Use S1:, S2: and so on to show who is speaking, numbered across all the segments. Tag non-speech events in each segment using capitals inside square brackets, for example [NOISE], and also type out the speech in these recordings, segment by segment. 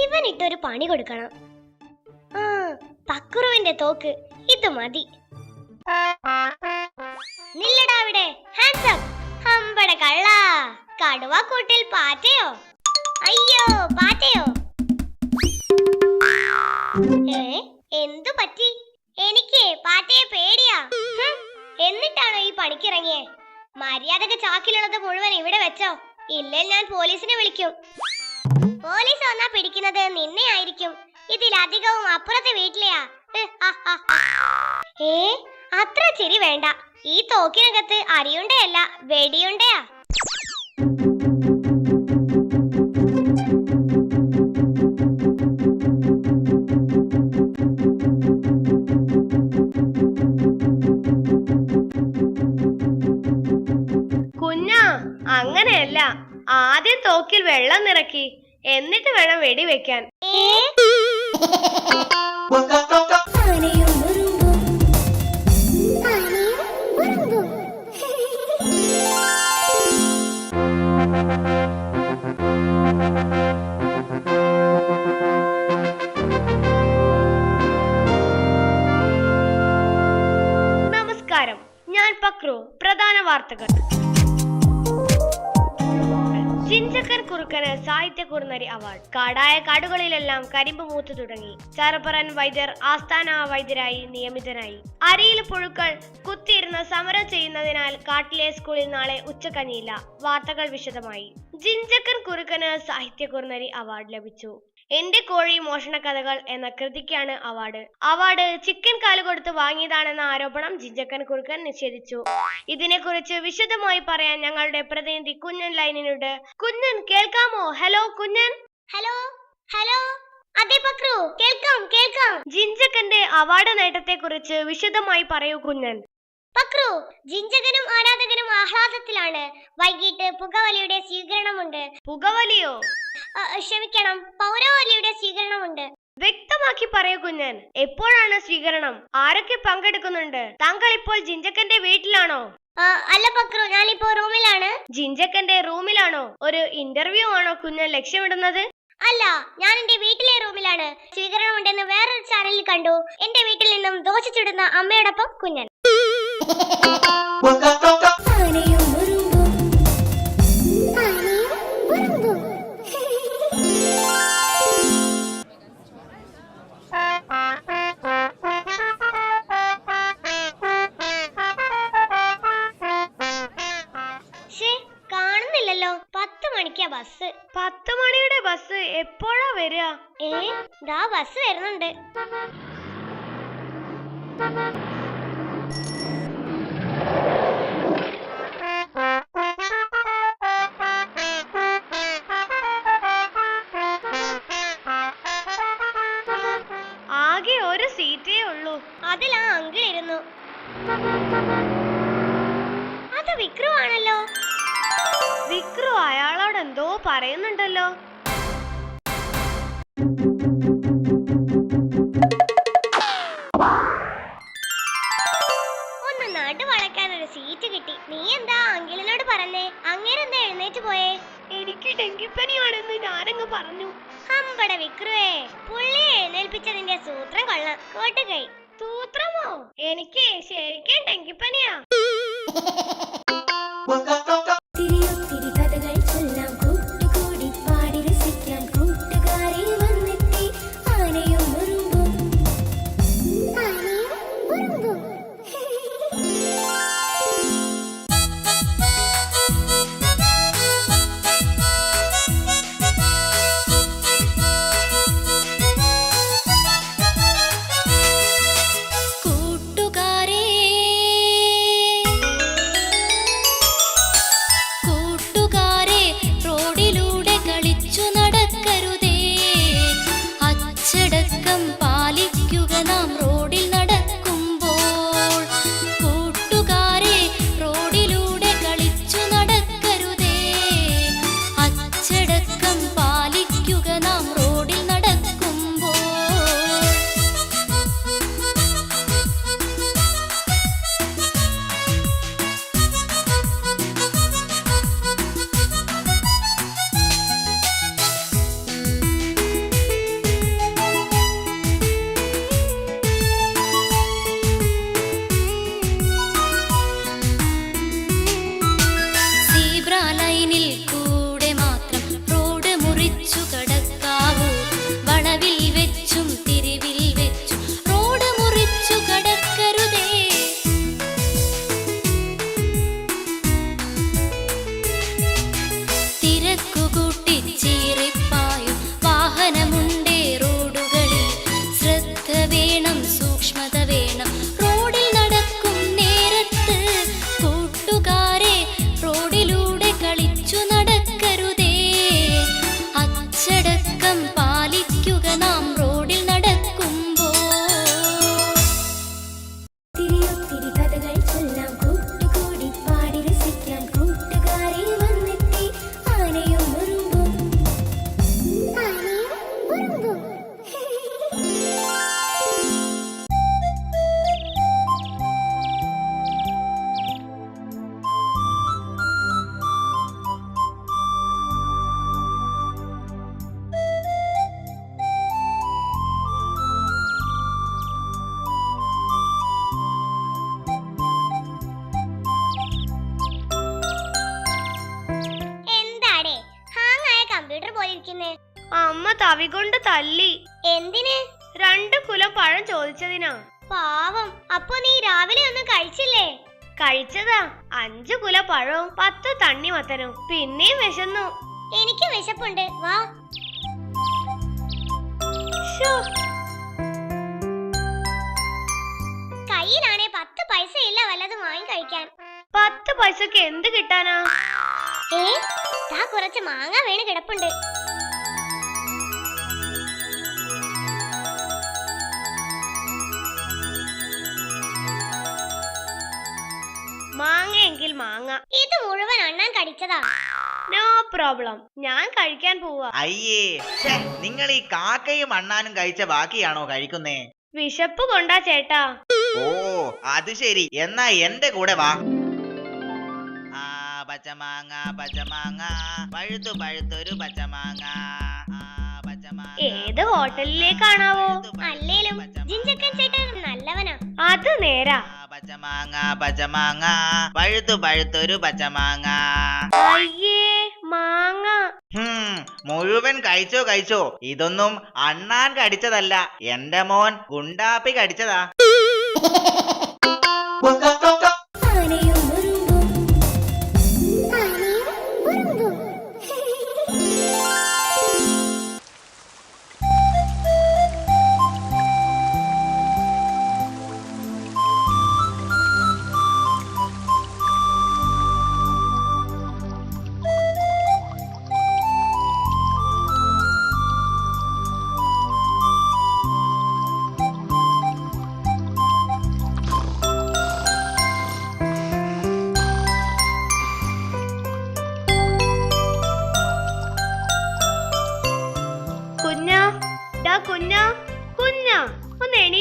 S1: ഇവനിട്ടൊരു പണി കൊടുക്കണം. ആ പക്കുറുവിന്റെ തോക്ക്. ഇത് മതി. നില്ലടാ അവിടെ. ഹാൻഡ്സ് അപ്പ് ഹമ്പട കള്ള. കടുവ കൂട്ടിൽ പാറ്റയോ? അയ്യോ പാറ്റയോ ഏ എന്തു പറ്റി? എനിക്ക് പാറ്റയെ പേടിയാ. എന്നിട്ടാണോ ഈ പണിക്കിറങ്ങിയേ? മര്യാദയ്ക്ക് ചാക്കിലുള്ളത് മുഴുവൻ ഇവിടെ വെച്ചോ. ഇല്ലേ ഞാൻ പോലീസിനെ വിളിക്കും. പോലീസ് വന്നാ പിടിക്കുന്നത് നിന്നെ ആയിരിക്കും. ഇതിലധികവും അപ്പുറത്തെ വീട്ടിലെയാ. ഏ അത്ര ചിരി വേണ്ട. ഈ തോക്കിനകത്ത് അരിയുണ്ടയല്ല വെടിയുണ്ടയാ.
S2: വാർത്തകൾ. ചിഞ്ചക്കൻ കുറുക്കന് സാഹിത്യ കുറുനരി അവാർഡ്. കാടായ കാടുകളിലെല്ലാം കരിമ്പ് മൂത്തു തുടങ്ങി. ചാരപ്പറൻ വൈദ്യർ ആസ്ഥാന വൈദ്യരായി നിയമിതനായി. അരിയിൽ പുഴുക്കൾ കുത്തിയിരുന്ന് സമരം ചെയ്യുന്നതിനാൽ കാട്ടിലെ സ്കൂളിൽ നാളെ ഉച്ചക്കഞ്ഞിയില്ല വാർത്തകൾ വിശദമായി. ജിഞ്ചക്കൻ കുറുക്കന് സാഹിത്യ കുറുനരി അവാർഡ് ലഭിച്ചു. എന്റെ കോഴി മോഷണ കഥകൾ എന്ന കൃതിക്കാണ് അവാർഡ്. അവാർഡ് ചിക്കൻ കാൽ കൊടുത്ത് വാങ്ങിയതാണെന്ന ആരോപണം ജിഞ്ചക്കൻ കുറുക്കൻ നിഷേധിച്ചു. ഇതിനെക്കുറിച്ച് വിശദമായി പറയാൻ ഞങ്ങളുടെ പ്രതിനിധി കുഞ്ഞൻ ലൈനിനുണ്ട്. കുഞ്ഞൻ കേൾക്കാമോ? ഹലോ കുഞ്ഞൻ?
S1: ഹലോ? ഹലോ? അതെ പക്രു. കേൾക്കാം കേൾക്കാം.
S2: ജിഞ്ചക്കന്റെ അവാർഡ് നേട്ടത്തെ കുറിച്ച് വിശദമായി പറയൂ കുഞ്ഞൻ.
S1: പക്രു ജിഞ്ചകനും ആരാധകനും ആഹ്ലാദത്തിലാണ്. വൈകിട്ട് പുകവലിയുടെ സ്വീകരണമുണ്ട്.
S2: പുകവലിയോ?
S1: ക്ഷമിക്കണം. പൗരവലിയുടെ സ്വീകരണമുണ്ട്.
S2: വ്യക്തമാക്കി പറയൂ കുഞ്ഞൻ. എപ്പോഴാണ് സ്വീകരണം? ആരൊക്കെ പങ്കെടുക്കുന്നുണ്ട്? താങ്കൾ ഇപ്പോൾ ജിഞ്ചക്കന്റെ വീട്ടിലാണോ
S1: അല്ല പക്രു ഞാനിപ്പോ റൂമിലാണ്.
S2: ജിഞ്ചക്കന്റെ റൂമിലാണോ? ഒരു ഇന്റർവ്യൂ ആണോ കുഞ്ഞൻ ലക്ഷ്യമിടുന്നത്?
S1: അല്ല ഞാൻ എന്റെ വീട്ടിലെ റൂമിലാണ്. സ്വീകരണം ഉണ്ടെന്ന് വേറൊരു ചാനലിൽ കണ്ടു. എന്റെ വീട്ടിൽ നിന്നും ദോശ ചുടുന്ന അമ്മയോടൊപ്പം കുഞ്ഞൻ.
S2: Bye. പഴം ചോദിച്ചതിനാ
S1: പാവം. അപ്പൊ നീ രാവിലെ ഒന്നും കഴിച്ചില്ലേ?
S2: കഴിച്ചതാ. അഞ്ചു കുല പഴവും പത്ത് തണ്ണിമത്തനും. പിന്നെയും വിശന്നു.
S1: എനിക്ക് വിശപ്പുണ്ട്. വാ. കയ്യിലാണേ പത്ത് പൈസ ഇല്ല വല്ലതും വാങ്ങി കഴിക്കാൻ.
S2: പത്ത് പൈസക്ക് എന്ത് കിട്ടാനാ?
S1: ഏ? കുറച്ച് മാങ്ങ വീണ് കിടപ്പുണ്ട്.
S2: മാങ്ങയെങ്കിൽ മാങ്ങ.
S1: ഇത് മുഴുവൻ അണ്ണാൻ കടിച്ചതാ.
S2: നോ പ്രോബ്ലം ഞാൻ കഴിക്കാൻ പോവാ.
S3: അയ്യേ ഛേ, നിങ്ങൾ ഈ കാക്കയും അണ്ണാനും കഴിച്ച ബാക്കിയാണോ കഴിക്കുന്നേ?
S2: വിശപ്പ് കൊണ്ടാ ചേട്ടാ.
S3: ഓ അത് ശരി. എന്നാ എന്റെ കൂടെ വാ. ആ പച്ചമാങ്ങ പച്ചമാങ്ങ. പഴുത്തു പഴുത്തൊരു പച്ചമാങ്ങ. ആ, പച്ചമാങ്ങ,
S2: ഏത് ഹോട്ടലിലേക്കാണാവോ?
S1: അല്ലേലും. ജിഞ്ചക്കൻ ചേട്ടൻ നല്ലവനാ.
S2: അത് നേരാ.
S3: പച്ചമാങ്ങ പച്ചമാങ്ങ പഴുത്തു പഴുത്തൊരു പച്ചമാങ്ങ
S2: അയ്യേ മാങ്ങ.
S3: ഹും, മുഴുവൻ കഴിച്ചോ കഴിച്ചോ. ഇതൊന്നും അണ്ണാൻ കടിച്ചതല്ല എന്റെ മോൻ ഗുണ്ടാപ്പി കടിച്ചതാ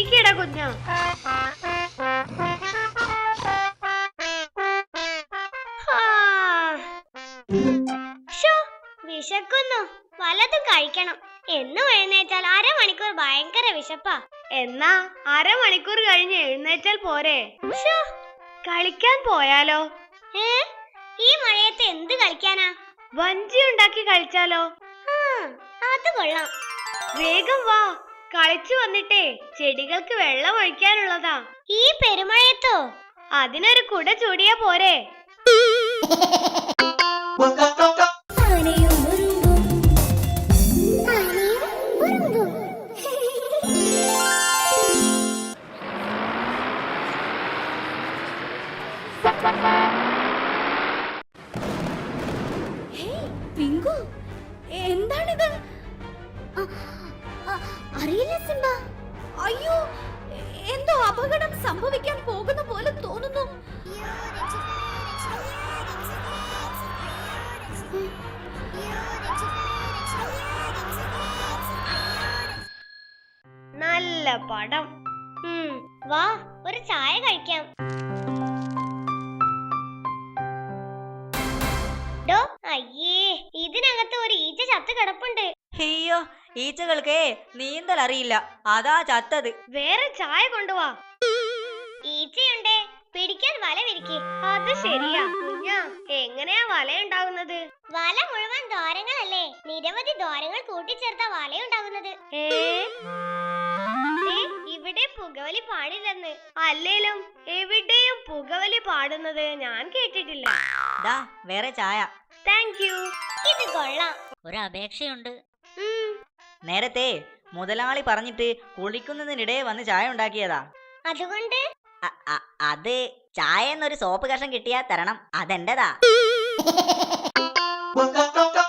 S2: എണീക്കടാ കുഞ്ഞ.
S1: വിശക്കുന്നു. വല്ലതും കഴിക്കണം. എന്നും എഴുന്നേറ്റാൽ അരമണിക്കൂർ ഭയങ്കര വിശപ്പാ.
S2: എന്നാ അരമണിക്കൂർ കഴിഞ്ഞ് എഴുന്നേറ്റാൽ പോരെ. കളിക്കാൻ പോയാലോ?
S1: ഏ? ഈ മഴയത്ത് എന്ത് കളിക്കാനാ?
S2: വഞ്ചി ഉണ്ടാക്കി കളിച്ചാലോ
S1: അത് കൊള്ളാം.
S2: വേഗം വാ. കളിച്ചു വന്നിട്ടേ ചെടികൾക്ക് വെള്ളം ഒഴിക്കാനുള്ളതാ.
S1: ഈ പെരുമഴയത്തോ?
S2: അതിനൊരു കുട ചൂടിയാ പോരെ.
S4: എന്താണിത്? അറിയില്ല സിംബ? അയ്യോ എന്തോ അപകടം സംഭവിക്കാൻ പോകുന്ന പോലെ തോന്നുന്നു.
S2: നല്ല പടം.
S1: ഉം, വാ ഒരു ചായ കഴിക്കാം. ഡോ അയ്യേ ഇതിനകത്ത് ഒരു ഈച്ച ചത്ത് കിടപ്പുണ്ട്.
S5: അയ്യോ ഈച്ചകൾക്ക് നീന്തൽ അറിയില്ല അതാ ചത്തത്.
S2: വേറെ ചായ കൊണ്ടുവാ.
S1: ഈച്ചയുണ്ടേ പിടിക്കാൻ വല വിരിക്ക്.
S2: അത് ശരിയാ. കുഞ്ഞാ എങ്ങനെയാ വല ഉണ്ടാകുന്നത്
S1: വല മുഴുവൻ ദ്വാരങ്ങളല്ലേ? നിരവധി ദ്വാരങ്ങൾ കൂട്ടിച്ചേർത്ത
S2: വല ഉണ്ടാകുന്നത് ഇവിടെ പുകവലി പാടില്ലെന്ന്. അല്ലേലും എവിടെയും പുകവലി പാടുന്നത് ഞാൻ കേട്ടിട്ടില്ല.
S5: ദാ വേറെ ചായ.
S2: Thank you.
S1: ഇത് കൊള്ളാം.
S5: ഒരു അപേക്ഷയുണ്ട് നേരത്തെ മുതലാളി പറഞ്ഞിട്ട് കുളിക്കുന്നതിനിടെ വന്ന് ചായ ഉണ്ടാക്കിയതാ.
S1: അതുകൊണ്ട്?
S5: അത് ചായ എന്നൊരു സോപ്പ് കഷം കിട്ടിയാ തരണം. അതെന്റെതാ? [LAUGHS]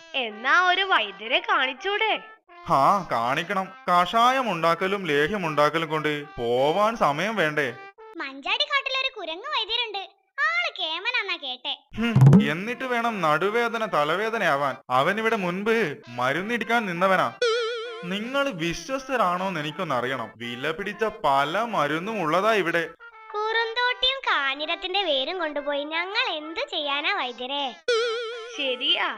S2: എന്നാ ഒരു വൈദ്യരെ കാണിച്ചൂടെ?
S6: ഹാ കാണിക്കണം. കഷായം ഉണ്ടാക്കലും ലേഹ്യം ഉണ്ടാക്കലും കൊണ്ട് പോവാൻ സമയം വേണ്ടേ?
S1: മഞ്ചാടി കാട്ടിലൊരു കുരങ്ങ് വൈദ്യരുണ്ട്. ആൾ കേമനാന്നാ കേട്ടെ.
S6: ഹും, എന്നിട്ട് വേണം നടുവേദന തലവേദനയാവാൻ. ഇവിടെ മുൻപ് മരുന്നിടിക്കാൻ നിന്നവനാ. നിങ്ങൾ വിശ്വസ്തരാണോന്ന് എനിക്കൊന്ന് അറിയണം വില പിടിച്ച പല മരുന്നും ഉള്ളതാ ഇവിടെ.
S1: കുറുന്തോട്ടിയും കാഞ്ഞിരത്തിന്റെ വേരും കൊണ്ടുപോയി ഞങ്ങൾ എന്ത് ചെയ്യാനാ വൈദ്യരെ?
S2: ശരിയാ.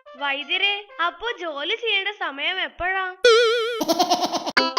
S2: വൈദ്യരെ അപ്പോ ജോലി ചെയ്യേണ്ട സമയം എപ്പോഴാ? [LAUGHS]